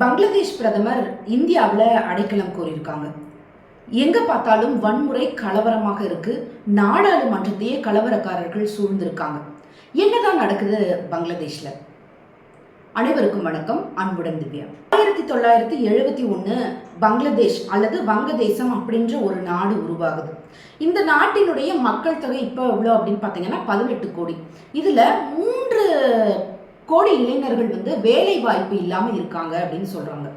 பங்களாதேஷ் பிரதமர் இந்தியாவில் அடைக்கலம் கோரியிருக்காங்க. எங்கே பார்த்தாலும் வன்முறை கலவரமாக இருக்கு. நாடாளுமன்றத்தையே கலவரக்காரர்கள் சூழ்ந்திருக்காங்க. என்னதான் நடக்குது பங்களாதேஷில்? அனைவருக்கும் வணக்கம். அன்புடன் திவ்யா. ஆயிரத்தி தொள்ளாயிரத்தி எழுபத்தி ஒன்று பங்களாதேஷ் அல்லது வங்கதேசம் அப்படின்ற ஒரு நாடு உருவாகுது. இந்த நாட்டினுடைய மக்கள் தொகை இப்போ எவ்வளோ அப்படின்னு பார்த்தீங்கன்னா பதினெட்டு கோடி. இதில் மூன்று கோடி இளைஞர்கள் வந்து வேலை வாய்ப்பு இல்லாமல் இருக்காங்க அப்படின்னு சொல்கிறாங்க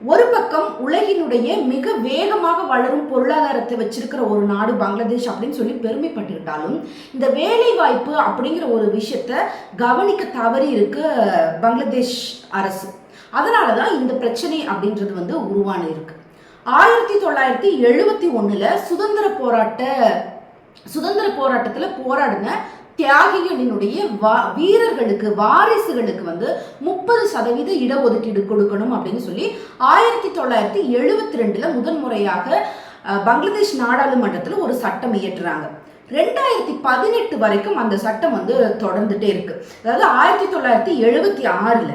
ஒரு பக்கம் உலகினுடைய மிக வேகமாக வளரும் பொருளாதாரத்தை வச்சிருக்கிற ஒரு நாடு பங்களாதேஷ் அப்படின்னு சொல்லி பெருமைப்பட்டுக்கிட்டாலும் இந்த வேலை வாய்ப்பு அப்படிங்கிற ஒரு விஷயத்த கவனிக்க தவறி இருக்கு பங்களாதேஷ் அரசு. அதனால தான் இந்த பிரச்சனை அப்படின்றது வந்து உருவான இருக்கு. ஆயிரத்தி தொள்ளாயிரத்தி எழுபத்தி ஒன்றில் சுதந்திர போராட்ட சுதந்திர போராட்டத்தில் போராடின தியாகிகளினுடைய வா வீரர்களுக்கு வாரிசுகளுக்கு வந்து முப்பது சதவீத இடஒதுக்கீடு கொடுக்கணும் அப்படின்னு சொல்லி ஆயிரத்தி தொள்ளாயிரத்தி எழுபத்தி ரெண்டுல முதன் முறையாக பங்களாதேஷ் நாடாளுமன்றத்தில் ஒரு சட்டம் இயற்றுறாங்க. ரெண்டாயிரத்தி பதினெட்டு வரைக்கும் அந்த சட்டம் வந்து தொடர்ந்துட்டே இருக்கு. அதாவது ஆயிரத்தி தொள்ளாயிரத்தி எழுபத்தி ஆறுல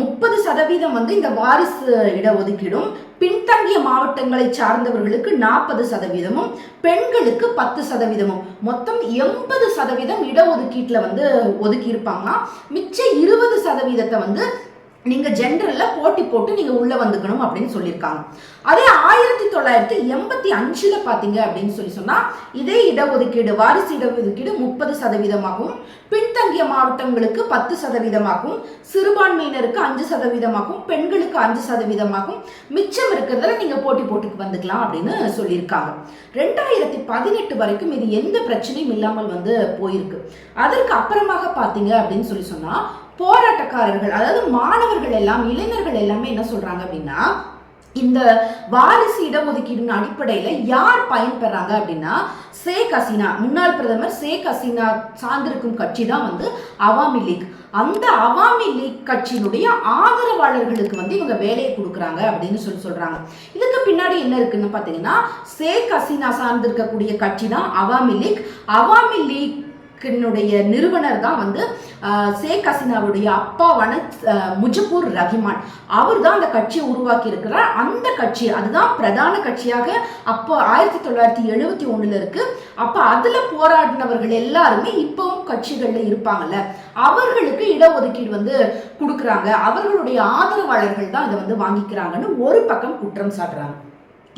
முப்பது சதவீதம் வந்து இந்த வாரிசு இடஒதுக்கீடும் பின்தங்கிய மாவட்டங்களை சார்ந்தவர்களுக்கு நாற்பது சதவீதமும் பெண்களுக்கு பத்து சதவீதமும். மொத்தம் எண்பது சதவீதம் இடஒதுக்கீட்டில் வந்து ஒதுக்கி இருப்பாங்கன்னா மிச்ச இருபது சதவீதத்தை வந்து நீங்க ஜென்ரல்ல போட்டி போட்டு நீங்க உள்ள வந்துக்கணும் அப்படின்னு சொல்லியிருக்காங்க. அதே ஆயிரத்தி தொள்ளாயிரத்தி எண்பத்தி அஞ்சுல பாத்தீங்க அப்படின்னு சொல்லி சொன்னா இதே இடஒதுக்கீடு வாரிசு இடஒதுக்கீடு முப்பது சதவீதமாகவும் பின்தங்கிய மாவட்டங்களுக்கு பத்து சதவீதமாகவும் சிறுபான்மையினருக்கு அஞ்சு சதவீதமாகவும் பெண்களுக்கு அஞ்சு சதவீதமாகவும் மிச்சம் இருக்கிறதுல நீங்க போட்டி போட்டுக்கு வந்துக்கலாம் அப்படின்னு சொல்லியிருக்காங்க. ரெண்டாயிரத்தி பதினெட்டு வரைக்கும் இது எந்த பிரச்சனையும் இல்லாமல் வந்து போயிருக்கு. அதற்கு அப்புறமாக பாத்தீங்க அப்படின்னு சொல்லி சொன்னா போராட்டக்காரர்கள் அதாவது மாணவர்கள் எல்லாம் இளைஞர்கள் எல்லாமே என்ன சொல்றாங்க அப்படின்னா இந்த வாரிசு இடஒதுக்கீடுன்னு அடிப்படையில யார் பயன்பெறாங்க அப்படின்னா ஷேக் ஹசீனா முன்னாள் பிரதமர் ஷேக் ஹசீனா சார்ந்திருக்கும் கட்சி தான் வந்து அவாமி லீக். அந்த அவாமி லீக் கட்சியினுடைய ஆதரவாளர்களுக்கு வந்து இவங்க வேலையை கொடுக்குறாங்க அப்படின்னு சொல்லி சொல்றாங்க. இதுக்கு பின்னாடி என்ன இருக்குன்னு பார்த்தீங்கன்னா ஷேக் ஹசீனா சார்ந்திருக்கக்கூடிய கட்சி தான் அவாமி லீக். அவாமி லீக் னுடைய நிறுவனர் தான் வந்து ஷேக் ஹசீனாவுடைய அப்பாவான முஜபூர் ரஹிமான். அவர் தான் அந்த கட்சியை உருவாக்கி இருக்கிறார் அந்த கட்சி அதுதான் பிரதான கட்சியாக அப்போ ஆயிரத்தி தொள்ளாயிரத்தி எழுபத்தி ஒன்றில் இருக்கு. அப்போ அதில் போராடினவர்கள் எல்லாருமே இப்போவும் கட்சிகளில் இருப்பாங்கல்ல. அவர்களுக்கு இடஒதுக்கீடு வந்து கொடுக்குறாங்க. அவர்களுடைய ஆதரவாளர்கள் தான் இதை வந்து வாங்கிக்கிறாங்கன்னு ஒரு பக்கம் குற்றம் சாட்டுறாங்க.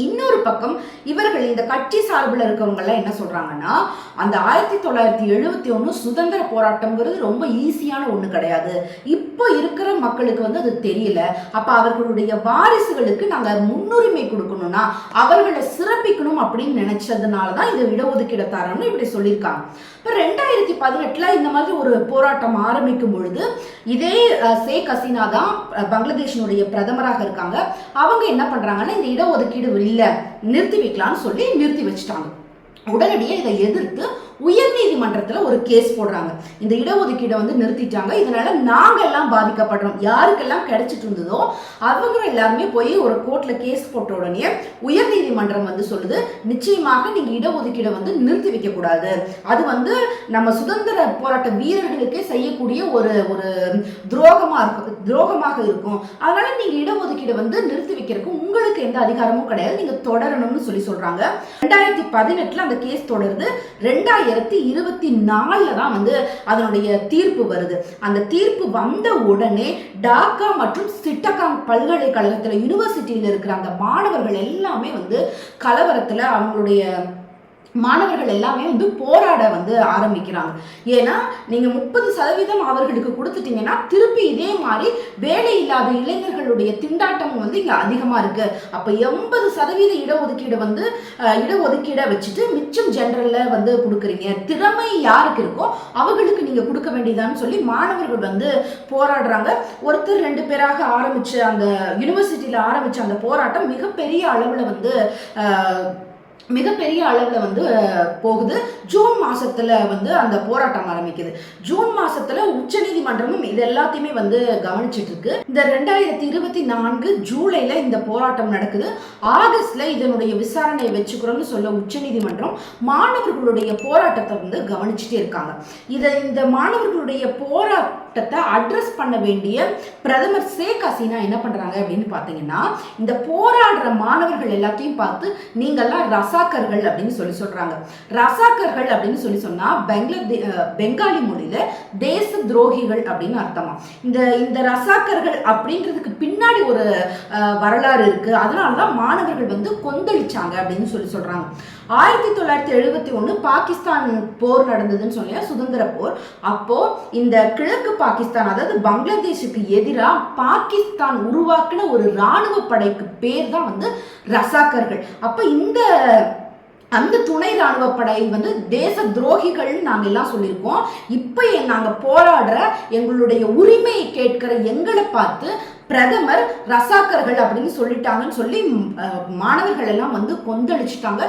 இன்னொரு பக்கம் இவர்கள் இந்த கட்சி சார்பில் இருக்கவங்கெல்லாம் என்ன சொல்றாங்கன்னா அந்த ஆயிரத்தி தொள்ளாயிரத்தி எழுபத்தி ஒன்று சுதந்திர போராட்டம்ங்கிறது ரொம்ப ஈஸியான ஒன்று கிடையாது. இப்போ இருக்கிற மக்களுக்கு வந்து அது தெரியல. அப்போ அவர்களுடைய வாரிசுகளுக்கு நாங்கள் முன்னுரிமை கொடுக்கணும்னா அவர்களை சிறப்பிக்கணும் அப்படின்னு நினைச்சதுனால தான் இந்த இடஒதுக்கீடு தரோம்னு இப்படி சொல்லியிருக்காங்க. இப்போ ரெண்டாயிரத்தி பதினெட்டில் இந்த மாதிரி ஒரு போராட்டம் ஆரம்பிக்கும் பொழுது இதே ஷேக் ஹசீனா தான் பங்களாதேஷினுடைய பிரதமராக இருக்காங்க. அவங்க என்ன பண்ணுறாங்கன்னா இந்த இடஒதுக்கீடு இல்லை நிறுத்தி வைக்கலான்னு சொல்லி நிறுத்தி வச்சுட்டாங்க. உடனடியே இதை எதிர்த்து உயர்நீதிமன்றத்தில் ஒரு கேஸ் போடுறாங்க. இந்த இடஒதுக்கீடை வந்து நிறுத்திட்டாங்க. இதனால நாங்க எல்லாம் பாதிக்கப்படுறோம். யாருக்கெல்லாம் கிடைச்சிட்டு இருந்ததோ அவங்க எல்லாருமே போய் ஒரு கோர்ட்ல கேஸ் போட்ட உடனே உயர்நீதிமன்றம் வந்து சொல்லுது நிச்சயமாக நீங்க இடஒதுக்கீடை வந்து நிறுத்தி வைக்க கூடாது அது வந்து நம்ம சுதந்திர போராட்ட வீரர்களுக்கே செய்யக்கூடிய ஒரு ஒரு துரோகமா இருக்கும் துரோகமாக இருக்கும். அதனால நீங்க இடஒதுக்கீடை வந்து நிறுத்தி வைக்கிறதுக்கு உங்களுக்கு எந்த அதிகாரமும் கிடையாது. நீங்க தொடரணும்னு சொல்லி சொல்றாங்க. ரெண்டாயிரத்தி பதினெட்டுல அந்த கேஸ் தொடருது. ரெண்டாயிரத்தி இருபத்தி நாலில் தான் வந்து அதனுடைய தீர்ப்பு வருது. அந்த தீர்ப்பு வந்த உடனே டாக்கா மற்றும் சிட்டகாங் பல்கலைக்கழகத்துல யூனிவர்சிட்டியில் இருக்கிற அந்த மாணவர்கள் எல்லாமே வந்து கலவரத்துல அவங்களுடைய மாணவர்கள் எல்லாமே வந்து போராட வந்து ஆரம்பிக்கிறாங்க. ஏன்னா நீங்க முப்பது சதவீதம் அவர்களுக்கு கொடுத்துட்டீங்கன்னா திருப்பி இதே மாதிரி வேலை இல்லாத இளைஞர்களுடைய திண்டாட்டம் வந்து இங்க அதிகமா இருக்கு. அப்ப எண்பது சதவீத இடஒதுக்கீடு வந்து இடஒதுக்கீடை வச்சுட்டு மிச்சம் ஜென்ரலில் வந்து கொடுக்குறீங்க. திறமை யாருக்கு இருக்கோ அவங்களுக்கு நீங்க கொடுக்க வேண்டியதான்னு சொல்லி மாணவர்கள் வந்து போராடுறாங்க. ஒருத்தர் ரெண்டு பேராக ஆரம்பிச்ச அந்த யூனிவர்சிட்டியில ஆரம்பிச்ச அந்த போராட்டம் மிகப்பெரிய அளவுல வந்து மிகப்பெரிய அளவில் வந்து போகுது. ஜூன் மாதத்தில் வந்து அந்த போராட்டம் ஆரம்பிக்குது. ஜூன் மாசத்துல உச்சநீதிமன்றமும் இது எல்லாத்தையுமே வந்து கவனிச்சிட்டு இருக்கு இந்த ரெண்டாயிரத்தி இருபத்தி நான்கு ஜூலைல இந்த போராட்டம் நடக்குது. ஆகஸ்ட்ல இதனுடைய விசாரணையை வச்சுக்கிறோம்னு சொல்ல உச்சநீதிமன்றம் மாணவர்களுடைய போராட்டத்தை வந்து கவனிச்சுட்டே இருக்காங்க. இதை இந்த மாணவர்களுடைய போராட்டத்தை அட்ரஸ் பண்ண வேண்டிய பிரதமர் ஷேக் ஹசீனா என்ன பண்ணுறாங்க அப்படின்னு பார்த்தீங்கன்னா இந்த போராடுற மாணவர்கள் எல்லாத்தையும் பார்த்து நீங்கள்லாம் ரச ரசாக்கர்கள் அப்படின்னு சொல்லி சொல்றாங்க. ரசாக்கர்கள் அப்படின்னு சொல்லி சொன்னா பெங்களதே பெங்காலி மொழியில தேச துரோகிகள் அப்படின்னு அர்த்தமா. இந்த இந்த ரசாக்கர்கள் அப்படின்றதுக்கு பின்னாடி ஒரு வரலாறு இருக்கு. அதனாலதான் மாணவர்கள் வந்து கொந்தளிச்சாங்க அப்படின்னு சொல்லி சொல்றாங்க. ஆயிரத்தி தொள்ளாயிரத்தி எழுபத்தி ஒன்று பாகிஸ்தான் போர் நடந்ததுன்னு சொன்னீங்க சுதந்திர போர். அப்போ இந்த கிழக்கு பாகிஸ்தான் அதாவது பங்களாதேஷுக்கு எதிராக பாகிஸ்தான் உருவாக்கின ஒரு இராணுவ படைக்கு பேர் தான் வந்து ரசாக்கர்கள். அப்போ இந்த அந்த துணை ராணுவ படை வந்து தேச துரோகிகள்னு நாங்கள் எல்லாம் சொல்லியிருக்கோம். இப்போ நாங்கள் போராடுற எங்களுடைய உரிமையை கேட்கிற எங்களை பார்த்து பிரதமர் ரசாக்கர்கள் அப்படின்னு சொல்லிட்டாங்கன்னு சொல்லி மாணவர்கள் எல்லாம் வந்து கொந்தளிச்சிட்டாங்க.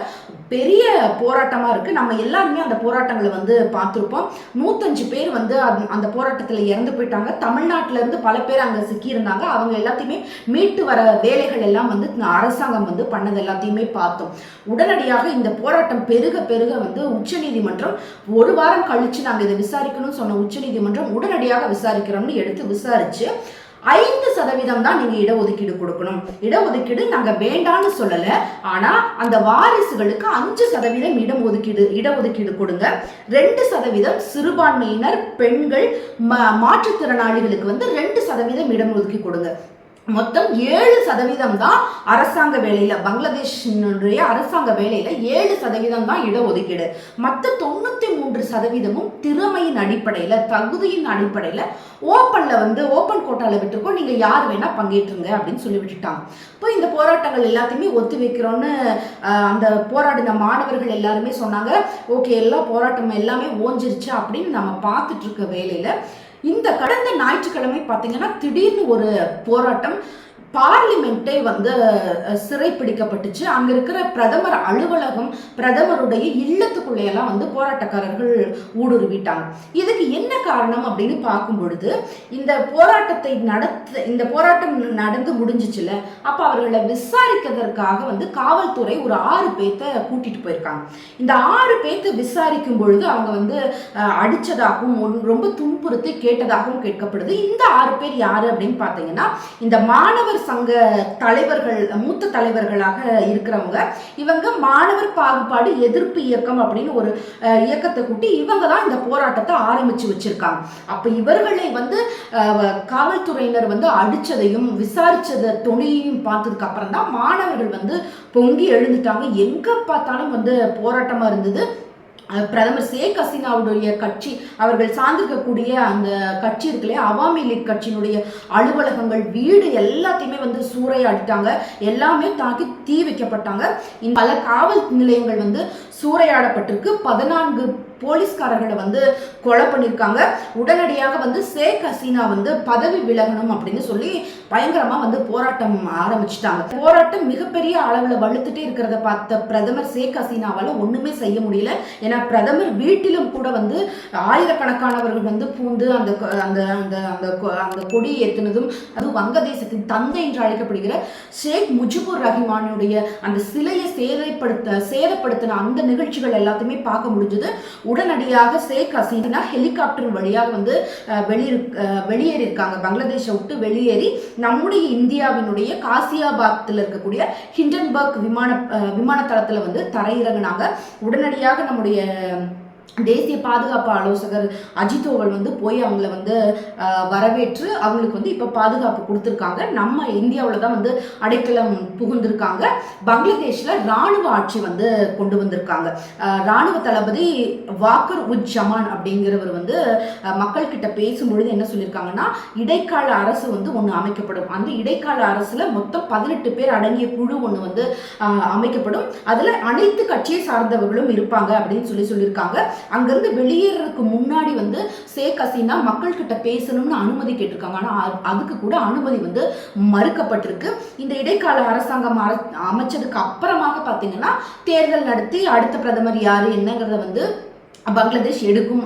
பெரிய போராட்டமாக இருக்குது நம்ம எல்லாருமே அந்த போராட்டங்களை வந்து பார்த்துருப்போம். நூத்தஞ்சு பேர் வந்து அந்த- அந்த போராட்டத்தில் இறந்து போயிட்டாங்க. தமிழ்நாட்டுல இருந்து பல பேர் அங்கே சிக்கியிருந்தாங்க. அவங்க எல்லாத்தையுமே மீட்டு வர வேலைகள் எல்லாம் வந்து அரசாங்கம் வந்து பண்ணது எல்லாத்தையுமே பார்த்தோம். உடனடியாக இந்த போராட்டம் பெருக பெருக வந்து உச்சநீதிமன்றம் ஒரு வாரம் கழிச்சு நாங்கள் இதை விசாரிக்கணும்னு சொன்ன உச்சநீதிமன்றம் உடனடியாக விசாரிக்கிறோம்னு எடுத்து விசாரிச்சு ஐந்து சதவீதம் தான் நீங்க இடஒதுக்கீடு கொடுக்கணும். இடஒதுக்கீடு நாங்க வேண்டான்னு சொல்லல. ஆனா அந்த வாரிசுகளுக்கு அஞ்சு சதவீதம் இடம் ஒதுக்கீடு இடஒதுக்கீடு கொடுங்க. ரெண்டு சதவீதம் சிறுபான்மையினர் பெண்கள் மாற்றுத்திறனாளிகளுக்கு வந்து ரெண்டு சதவீதம் இடம் ஒதுக்கி கொடுங்க. மொத்தம் ஏழு சதவீதம் தான் அரசாங்க வேலையில பங்களாதேஷினுடைய அரசாங்க வேலையில ஏழு சதவீதம் தான் இடஒதுக்கீடு. மற்ற தொண்ணூத்தி மூன்று சதவீதமும் திறமையின் அடிப்படையில தகுதியின் அடிப்படையில ஓப்பன்ல வந்து ஓப்பன் கோட்டால விட்டுருக்கோம். நீங்க யார் வேணா பங்கேற்றுங்க அப்படின்னு சொல்லி விட்டுட்டாங்க இப்போ இந்த போராட்டங்கள் எல்லாத்தையுமே ஒத்தி வைக்கிறோன்னு அந்த போராடின மாணவர்கள் எல்லாருமே சொன்னாங்க. ஓகே எல்லா போராட்டம் எல்லாமே ஓஞ்சிருச்சு அப்படின்னு நம்ம பார்த்துட்டு இருக்க வேலையில இந்த கடந்த ஞாயிற்றுக்கிழமை பார்த்தீங்கன்னா திடீர்னு ஒரு போராட்டம் பார்லிமெண்ட்டே வந்து சிறை சிறைப்பிடிக்கப்பட்டுச்சு. அங்க இருக்கிற பிரதமர் அலுவலகம் பிரதமருடைய இல்லத்துக்குள்ளேயெல்லாம் வந்து போராட்டக்காரர்கள் ஊடுருவிட்டாங்க. இதுக்கு என்ன காரணம் அப்படின்னு பார்க்கும் பொழுது இந்த போராட்டத்தை நடத்த இந்த போராட்டம் நடந்து முடிஞ்சிச்சுல அப்ப அவர்களை விசாரிக்கிறதற்காக வந்து காவல்துறை ஒரு ஆறு பேர்த்த கூட்டிட்டு போயிருக்காங்க. இந்த ஆறு பேர்த்த விசாரிக்கும் பொழுது அவங்க வந்து அடித்ததாகவும் அடிச்சதாகவும் ரொம்ப துன்புறுத்தி கேட்டதாகவும் கேட்கப்படுது. இந்த ஆறு பேர் யாரு அப்படின்னு பார்த்தீங்கன்னா இந்த மாணவர் சங்க தலைவர்கள் மூத்த தலைவர்களாக இருக்கிறவங்க இவங்க மாணவர் பாகுபாடு எதிர்ப்பு இயக்கம் அப்படின்னு ஒரு இயக்கத்தை கூட்டி இவங்க தான் இந்த போராட்டத்தை ஆரம்பிச்சு வச்சிருக்காங்க. அப்ப இவர்களை வந்து காவல்துறையினர் வந்து அடிச்சதையும் விசாரிச்சத துணியையும் பார்த்ததுக்கு அப்புறம் தான் மாணவர்கள் வந்து பொங்கி எழுந்துட்டாங்க. எங்க பார்த்தாலும் வந்து போராட்டமா இருந்தது. பிரதமர் ஷேக் ஹசீனாவுடைய கட்சி அவர்கள் சார்ந்திருக்கக்கூடிய அந்த கட்சி இருக்குல்லையா? அவாமி லீக் கட்சியினுடைய அலுவலகங்கள் வீடு எல்லாத்தையுமே வந்து சூறையாடிட்டாங்க. எல்லாமே தாக்கி தீ வைக்கப்பட்டாங்க. இந்த பல காவல் நிலையங்கள் வந்து சூறையாடப்பட்டிருக்கு. பதினான்கு போலீஸ்காரர்களை வந்து கொலை பண்ணியிருக்காங்க. உடனடியாக வந்து ஷேக் ஹசீனா வந்து பதவி விலகணும் அப்படின்னு சொல்லி பயங்கரமா வந்து போராட்டம் ஆரம்பிச்சிட்டாங்க. போராட்டம் மிகப்பெரிய அளவில் வலுத்துட்டே இருக்கிறத பார்த்த பிரதமர் ஷேக் ஹசீனாவால் ஒண்ணுமே செய்ய முடியல. ஏன்னா பிரதமர் வீட்டிலும் கூட வந்து ஆயிரக்கணக்கானவர்கள் வந்து பூந்து அந்த அந்த அந்த அந்த கொ- அந்த கொடி ஏற்றினதும் அது வங்கதேசத்தின் தந்தை என்று அழைக்கப்படுகிற ஷேக் முஜிபுர் ரஹிமானுடைய அந்த சிலையை சேதப்படுத்த சேதப்படுத்தின அந்த நிகழ்ச்சிகள் எல்லாத்தையுமே பார்க்க முடிஞ்சது. உடனடியாக ஷேக் ஹசீனா ஹெலிகாப்டர் வழியாக வந்து வெளியே வெளியிரு இருக்காங்க பங்களாதேஷை விட்டு வெளியேறி நம்முடைய இந்தியாவினுடைய காசியாபாத்தில் இருக்கக்கூடிய ஹிண்டன்பர்க் விமான அஹ், விமான தளத்தில் வந்து தரையிறங்கினாங்க உடனடியாக நம்முடைய தேசிய பாதுகாப்பு ஆலோசகர் அஜித்தோவல் வந்து போய் அவங்கள வந்து வரவேற்று அவங்களுக்கு வந்து இப்போ பாதுகாப்பு கொடுத்துருக்காங்க. நம்ம இந்தியாவில் தான் வந்து அடைக்கலம் புகுந்திருக்காங்க. பங்களாதேஷில் ராணுவ ஆட்சி வந்து கொண்டு வந்திருக்காங்க. இராணுவ ராணுவ தளபதி வாக்கர் உஜ் ஜமான் அப்படிங்கிறவர் வந்து மக்கள்கிட்ட பேசும்பொழுது என்ன சொல்லியிருக்காங்கன்னா இடைக்கால அரசு வந்து ஒன்று அமைக்கப்படும். அந்த இடைக்கால அரசில் மொத்தம் பதினெட்டு பேர் அடங்கிய குழு ஒன்று வந்து அமைக்கப்படும். அதில் அனைத்து கட்சியை சார்ந்தவர்களும் இருப்பாங்க அப்படின்னு சொல்லி சொல்லியிருக்காங்க அங்கிருந்து வெளியேறதுக்கு முன்னாடி வந்து ஷேக் ஹசீனா மக்கள் கிட்ட பேசணும்னு அனுமதி கேட்டிருக்காங்க. ஆனா அதுக்கு கூட அனுமதி வந்து மறுக்கப்பட்டிருக்கு. இந்த இடைக்கால அரசாங்கம் அமைச்சதுக்கு அப்புறமாக பார்த்தீங்கன்னா தேர்தல் நடத்தி அடுத்த பிரதமர் யாரு என்னங்கிறத வந்து பங்களாதேஷ் எடுக்கும்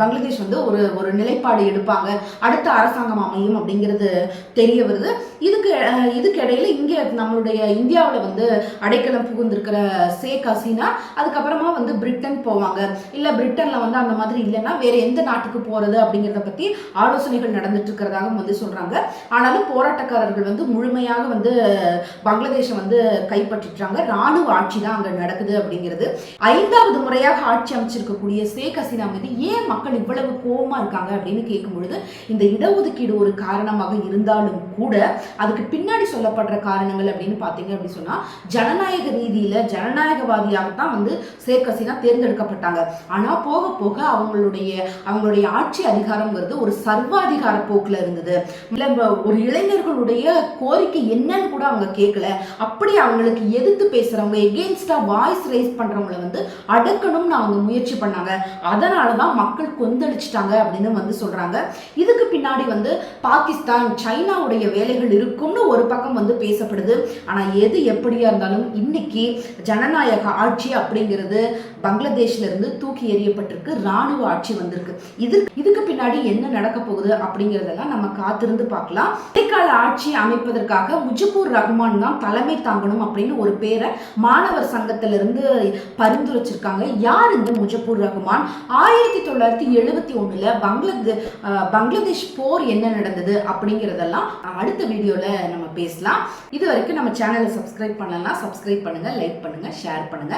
பங்களாதேஷ் வந்து ஒரு ஒரு நிலைப்பாடு எடுப்பாங்க. அடுத்த அரசாங்கம் அமையும் அப்படிங்கிறது தெரிய வருது. இதுக்கு இதுக்கு இடையில இங்கே நம்மளுடைய இந்தியாவில் வந்து அடைக்கலம் புகுந்திருக்கிற ஷேக் ஹசீனா அதுக்கப்புறமா வந்து பிரிட்டன் போவாங்க. இல்லை பிரிட்டனில் வந்து அந்த மாதிரி இல்லைன்னா வேற எந்த நாட்டுக்கு போகிறது அப்படிங்கிறத பற்றி ஆலோசனைகள் நடந்துட்டு இருக்கிறதாகவும் வந்து சொல்கிறாங்க ஆனாலும் போராட்டக்காரர்கள் வந்து முழுமையாக வந்து பங்களாதேஷை வந்து கைப்பற்றிட்டாங்க. ராணுவ ஆட்சி தான் அங்கே நடக்குது அப்படிங்கிறது. ஐந்தாவது முறையாக ஆட்சி அமைச்சிருக்கக்கூடிய ஷேக் ஹசீனா மீது ஏன் மக்கள் இவ்வளவு கோவமா இருக்காங்க அப்படின்னு கேட்கும் பொழுது இந்த இடஒதுக்கீடு ஒரு காரணமாக இருந்தாலும் கூட அதுக்கு பின்னாடி சொல்லப்படுற காரணங்கள் அப்படின்னு பார்த்தீங்க அப்படின்னு சொன்னா ஜனநாயக ரீதியில ஜனநாயகவாதியாகத்தான் வந்து ஷேக் ஹசீனா தேர்ந்தெடுக்கப்பட்டாங்க. ஆனா போக போக அவங்களுடைய அவங்களுடைய ஆட்சி அதிகாரம்ங்கிறது ஒரு சர்வாதிகார போக்குல இருந்தது. ஒரு இளைஞர்களுடைய கோரிக்கை என்னன்னு கூட அவங்க கேட்கல. அப்படி அவங்களுக்கு எதிர்த்து பேசுறவங்க எகெயின்ஸ்டா வாய்ஸ் ரைஸ் பண்ணுறவங்கள வந்து அடக்கணும்னு அவங்க முயற்சி பண்ணாங்க. அதனால தான் மக்கள் கொந்தளிச்சிட்டாங்க அப்படின்னு வந்து சொல்றாங்க. இதுக்கு பின்னாடி வந்து பாகிஸ்தான் சைனாவுடைய வேலைகள் இருக்கும்னு ஒரு பக்கம் வந்து பேசப்படுது. ஆனா எது எப்படியா இருந்தாலும் இன்னைக்கு ஜனநாயக ஆட்சி அப்படிங்கிறது பங்களாதேஷ்ல இருந்து தூக்கி எறியப்பட்டிருக்கு. ராணுவ ஆட்சி வந்திருக்கு. இது இதுக்கு பின்னாடி என்ன நடக்க போகுது அப்படிங்கறதெல்லாம் நம்ம காத்திருந்து பார்க்கலாம். இடைக்கால ஆட்சி அமைப்பதற்காக முஜிபுர் ரஹ்மான் தான் தலைமை தாங்கணும் அப்படின்னு ஒரு பேரை மாணவர் சங்கத்திலிருந்து பரிந்துரைச்சிருக்காங்க. யார் இந்த முஜிபுர் ரஹ்மான்? ஆயிரத்தி தொள்ளாயிரத்தி எழுபத்தி ஒண்ணுல பங்களாதே பங்களாதேஷ் போர் என்ன நடந்தது அப்படிங்கிறதெல்லாம் அடுத்த வீடியோல நம்ம பேசலாம். இது வரைக்கும் நம்ம சேனலை சப்ஸ்கிரைப் பண்ணலாம் சப்ஸ்கிரைப் பண்ணுங்க லைக் பண்ணுங்க ஷேர் பண்ணுங்க.